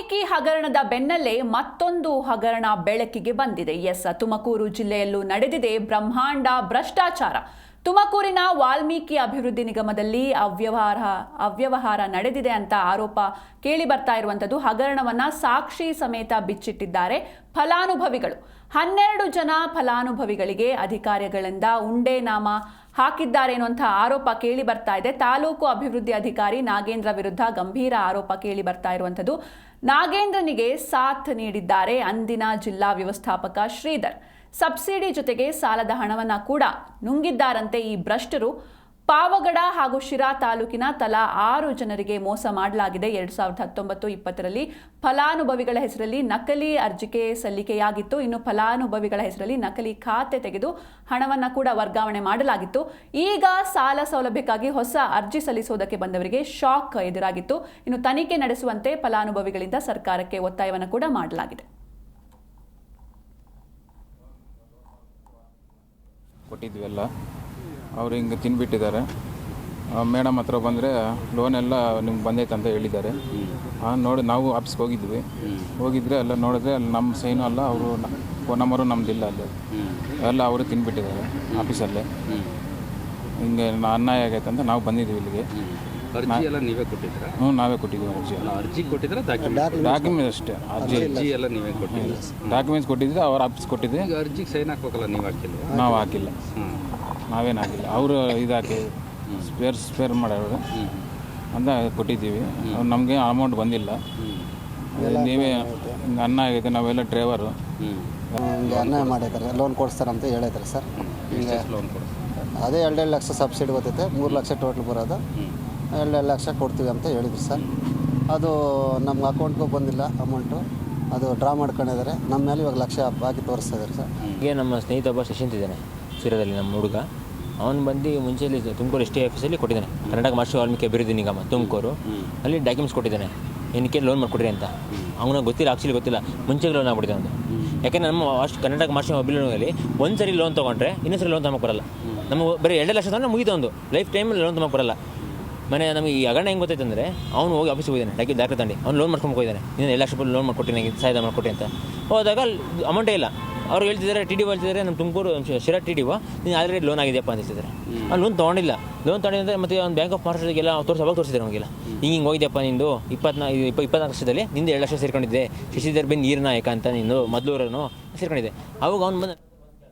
ವಾಲ್ಮೀಕಿ ಹಗರಣದ ಬೆನ್ನಲ್ಲೇ ಮತ್ತೊಂದು ಹಗರಣ ಬೆಳಕಿಗೆ ಬಂದಿದೆ. ಎಸ್ ತುಮಕೂರು ಜಿಲ್ಲೆಯಲ್ಲೂ ನಡೆದಿದೆ ಬ್ರಹ್ಮಾಂಡ ಭ್ರಷ್ಟಾಚಾರ. ತುಮಕೂರಿನ ವಾಲ್ಮೀಕಿ ಅಭಿವೃದ್ಧಿ ನಿಗಮದಲ್ಲಿ ಅವ್ಯವಹಾರ ಅವ್ಯವಹಾರ ನಡೆದಿದೆ ಅಂತ ಆರೋಪ ಕೇಳಿ ಬರ್ತಾ ಇರುವಂಥದ್ದು. ಹಗರಣವನ್ನ ಸಾಕ್ಷಿ ಸಮೇತ ಬಿಚ್ಚಿಟ್ಟಿದ್ದಾರೆ ಫಲಾನುಭವಿಗಳು. ಹನ್ನೆರಡು ಜನ ಫಲಾನುಭವಿಗಳಿಗೆ ಅಧಿಕಾರಿಗಳಿಂದ ಉಂಡೆ ನಾಮ ಹಾಕಿದ್ದಾರೆ ಅನ್ನುವಂಥ ಆರೋಪ ಕೇಳಿ ಬರ್ತಾ ಇದೆ. ತಾಲೂಕು ಅಭಿವೃದ್ಧಿ ಅಧಿಕಾರಿ ನಾಗೇಂದ್ರ ವಿರುದ್ಧ ಗಂಭೀರ ಆರೋಪ ಕೇಳಿ ಬರ್ತಾ ಇರುವಂಥದ್ದು. ನಾಗೇಂದ್ರನಿಗೆ ಸಾಥ್ ನೀಡಿದ್ದಾರೆ ಅಂದಿನ ಜಿಲ್ಲಾ ವ್ಯವಸ್ಥಾಪಕ ಶ್ರೀಧರ್. ಸಬ್ಸಿಡಿ ಜೊತೆಗೆ ಸಾಲದ ಹಣವನ್ನು ಕೂಡ ನುಂಗಿದ್ದಾರಂತೆ ಈ ಭ್ರಷ್ಟರು. ಪಾವಗಡ ಹಾಗೂ ಶಿರಾ ತಾಲೂಕಿನ ತಲಾ ಆರು ಜನರಿಗೆ ಮೋಸ ಮಾಡಲಾಗಿದೆ. ಎರಡು ಸಾವಿರದ ಹತ್ತೊಂಬತ್ತು ಇಪ್ಪತ್ತರಲ್ಲಿ ಫಲಾನುಭವಿಗಳ ಹೆಸರಲ್ಲಿ ನಕಲಿ ಅರ್ಜಿಕೆ ಸಲ್ಲಿಕೆಯಾಗಿತ್ತು. ಇನ್ನು ಫಲಾನುಭವಿಗಳ ಹೆಸರಲ್ಲಿ ನಕಲಿ ಖಾತೆ ತೆಗೆದು ಹಣವನ್ನು ಕೂಡ ವರ್ಗಾವಣೆ ಮಾಡಲಾಗಿತ್ತು. ಈಗ ಸಾಲ ಸೌಲಭ್ಯಕ್ಕಾಗಿ ಹೊಸ ಅರ್ಜಿ ಸಲ್ಲಿಸುವುದಕ್ಕೆ ಬಂದವರಿಗೆ ಶಾಕ್ ಎದುರಾಗಿತ್ತು. ಇನ್ನು ತನಿಖೆ ನಡೆಸುವಂತೆ ಫಲಾನುಭವಿಗಳಿಂದ ಸರ್ಕಾರಕ್ಕೆ ಒತ್ತಾಯವನ್ನು ಕೂಡ ಮಾಡಲಾಗಿದೆ. ಕೊಟ್ಟಿದ್ವಿ ಎಲ್ಲ ಅವ್ರು ಹಿಂಗೆ ತಿನ್ಬಿಟ್ಟಿದ್ದಾರೆ. ಮೇಡಮ್ ಹತ್ರ ಬಂದರೆ ಲೋನ್ ಎಲ್ಲ ನಿಮ್ಗೆ ಬಂದೈತೆ ಅಂತ ಹೇಳಿದ್ದಾರೆ. ಹಾಂ ನೋಡಿ ನಾವು ಆಫೀಸ್ಗೆ ಹೋಗಿದ್ವಿ. ಹೋಗಿದ್ರೆ ಎಲ್ಲ ನೋಡಿದ್ರೆ ಅಲ್ಲಿ ನಮ್ಮ ಸೈನು ಅಲ್ಲ, ಅವರು ಫೋನ್ ನಂಬರು ನಮ್ದಿಲ್ಲ ಅಲ್ಲಿ. ಎಲ್ಲ ಅವರು ತಿನ್ಬಿಟ್ಟಿದ್ದಾರೆ ಆಫೀಸಲ್ಲೇ. ಹಿಂಗೆ ಅನ್ಯಾಯ ಆಗೈತೆ ಅಂತ ನಾವು ಬಂದಿದ್ದೀವಿ ಇಲ್ಲಿಗೆ. ಅರ್ಜಿ ಎಲ್ಲ ನೀವೇ ಕೊಟ್ಟಿದ್ದೀರಾ? ಹ್ಞೂ ನಾವೇ ಕೊಟ್ಟಿದ್ದೀವಿ ಅರ್ಜಿ ಅರ್ಜಿ ಕೊಟ್ಟಿದ್ರೆ ಡಾಕ್ಯುಮೆಂಟ್ ಡಾಕ್ಯುಮೆಂಟ್ಸ್ ಅಷ್ಟೇ ಅರ್ಜಿ ಅರ್ಜಿ ಎಲ್ಲ ನೀವೇ ಕೊಟ್ಟಿದ್ದೀರಾ? ಡಾಕ್ಯುಮೆಂಟ್ಸ್ ಕೊಟ್ಟಿದ್ರೆ ಅವ್ರ ಆಫೀಸ್ ಕೊಟ್ಟಿದ್ದೆ ಈಗ ಅರ್ಜಿಗೆ ಸೈನ್ ಹಾಕ್ಬೇಕಲ್ಲ ನೀವು ಹಾಕಿಲ್ಲ? ನಾವು ಹಾಕಿಲ್ಲ. ನಾವೇನು ಹಾಕಿಲ್ಲ. ಅವರು ಇದಾಕಿ ಸ್ಪೇರ್ ಸ್ಪೇರ್ ಮಾಡೋರು. ಅಂತ ಕೊಟ್ಟಿದ್ದೀವಿ. ನಮಗೆ ಅಮೌಂಟ್ ಬಂದಿಲ್ಲ. ನೀವೇ ಅನ್ನ ಆಗೈತೆ ನಾವೆಲ್ಲ ಡ್ರೈವರು ಅನ್ನ ಅನ್ಯಾಯ ಮಾಡಿದ್ದಾರೆ ಲೋನ್ ಕೊಡಿಸ್ತಾರಂತ ಹೇಳಿದ್ದಾರೆ ಸರ್. ಈಗ ಲೋನ್ ಕೊಡಿ ಅದೇ ಎರಡೆರಡು ಲಕ್ಷ ಸಬ್ಸಿಡಿ ಬರ್ತೈತೆ ಮೂರು ಲಕ್ಷ ಟೋಟಲ್ ಬರೋದು. ಎರಡೆರಡು ಲಕ್ಷ ಕೊಡ್ತೀವಿ ಅಂತ ಹೇಳಿದ್ರು ಸರ್. ಅದು ನಮ್ಮ ಅಕೌಂಟ್ಗೂ ಬಂದಿಲ್ಲ ಅಮೌಂಟು ಅದು ಡ್ರಾ ಮಾಡ್ಕೊಂಡಿದ್ದಾರೆ. ನಮ್ಮ ಮೇಲೆ ಇವಾಗ ಲಕ್ಷ ಬಾಕಿ ತೋರಿಸ್ತಾ ಇದ್ದಾರೆ ಸರ್. ಈಗ ನಮ್ಮ ಸ್ನೇಹಿತ ಒಬ್ಬ ಶಶಾಂತ್ ಇದ್ದಾನೆ ಸೂರ್ಯದಲ್ಲಿ ನಮ್ಮ ಹುಡುಗ. ಅವನು ಬಂದು ಮುಂಚೆಯಲ್ಲಿ ತುಮಕೂರು ಎಸ್ ಟಿ ಆಫೀಸಲ್ಲಿ ಕೊಟ್ಟಿದ್ದಾನೆ. ಕರ್ನಾಟಕ ಮಾಸ್ಟರ್ ವಾಲ್ಮೀಕಿ ಅಭಿವೃದ್ಧಿ ನಿಗಮ ತುಮಕೂರು. ಅಲ್ಲಿ ಡಾಕ್ಯುಮೆಂಟ್ಸ್ ಕೊಟ್ಟಿದ್ದಾನೆ. ಏನಕ್ಕೆ ಲೋನ್ ಮಾಡಿಕೊಡ್ರಿ ಅಂತ. ಅವನಿಗೆ ಗೊತ್ತಿಲ್ಲ ಆಕ್ಚುಲಿ ಗೊತ್ತಿಲ್ಲ. ಮುಂಚೆಗೆ ಲೋನ್ ಆಗ್ಬಿಟ್ಟಿದೆ ಒಂದು ಯಾಕೆಂದ್ರೆ ನಮ್ಮ ಅಷ್ಟು ಕರ್ನಾಟಕ ಮಾಸ್ಟರ್ ಅಭಿವೃದ್ಧಿ ಒಂದು ಸರಿ ಲೋನ್ ತೊಗೊಂಡ್ರೆ ಇನ್ನೊಂದು ಸರಿ ಲೋನ್ ತಗೊಂಡು ಬರಲ್ಲ ನಮ್ಮ ಬರೀ ಎರಡು ಲಕ್ಷ ತಗೊಂಡು ಮುಗಿತು ಒಂದು. ಲೈಫ್ ಟೈಮಲ್ಲಿ ಲೋನ್ ತೊಗೊಂಡು ಬರಲ್ಲ. ಮನೆ ನಮಗೆ ಈ ಅಗಣ್ಣ ಹೆಂಗೆ ಗೊತ್ತೈತೆ ಅಂದರೆ ಅವ್ನು ಹೋಗಿ ಆಫೀಸ್ ಹೋಗಿದ್ದಾನೆ. ಡಾಕ್ಯು ದಾಖಲೆ ತಂಡಿ ಅವ್ನು ಲೋನ್ ಮಾಡ್ಕೊಂಡು ಹೋಗಿದ್ದಾನೆ ನೀನು ಲಕ್ಷ ರೂಪಾಯಿ ಲೋನ್ ಮಾಡ್ಕೊಟ್ಟಿ ನನಗೆ ಸಹಾಯ ಮಾಡಿಕೊಟ್ಟಿ ಅಂತ. ಹೋದಾಗ ಅಮೌಂಟೇ ಇಲ್ಲ. ಅವ್ರು ಹೇಳ್ತಿದ್ದಾರೆ ಟಿ ಡಿ ಹೇಳ್ತಿದ್ದಾರೆ ನಮ್ಮ ತುಮಕೂರು ಶಿರ ಟಿ ಡಿ ನೀನು ಆಲ್ರೆಡಿ ಲೋನ್ ಆಗಿದೆಯಪ್ಪ ಅಂತ ಹೇಳ್ತಿದ್ದಾರೆ ಅವ್ನು ಲೋನ್ ತೊಗೊಂಡಿಲ್ಲ. ಲೋನ್ ತೊಗೊಂಡಿದ್ರೆ ಮತ್ತೆ ಅವ್ನು ಬ್ಯಾಂಕ್ ಆಫ್ ಮಹಾರಾಷ್ಟ್ರಗೆಲ್ಲ ತೋರಿಸಿ ಅವಾಗ ತೋರಿಸಿದ್ದಾರೆ ನಮಗೆಲ್ಲ. ಹಿಂಗೆ ಹಿಂಗೆ ಹೋಗಿದ್ದೆಪ್ಪ ನಿಂದು? ಇಪ್ಪತ್ನಾ ಇಪ್ಪ ಇಪ್ಪತ್ನಾಲ್ಕು ವರ್ಷದಲ್ಲಿ ನಿಂದು ಎರಡು ಲಕ್ಷ ಸೇರ್ಕೊಂಡಿದ್ದೆ. ಶಶಿಧರ್ ಬಿನ್ ನೀರಿನ ನಾಯಕ ಅಂತ ನೀನು ಮೊದಲೂರನು ಸೇರ್ಕೊಂಡಿದ್ದೆ. ಅವಾಗ ಅವ್ನು ಬಂದು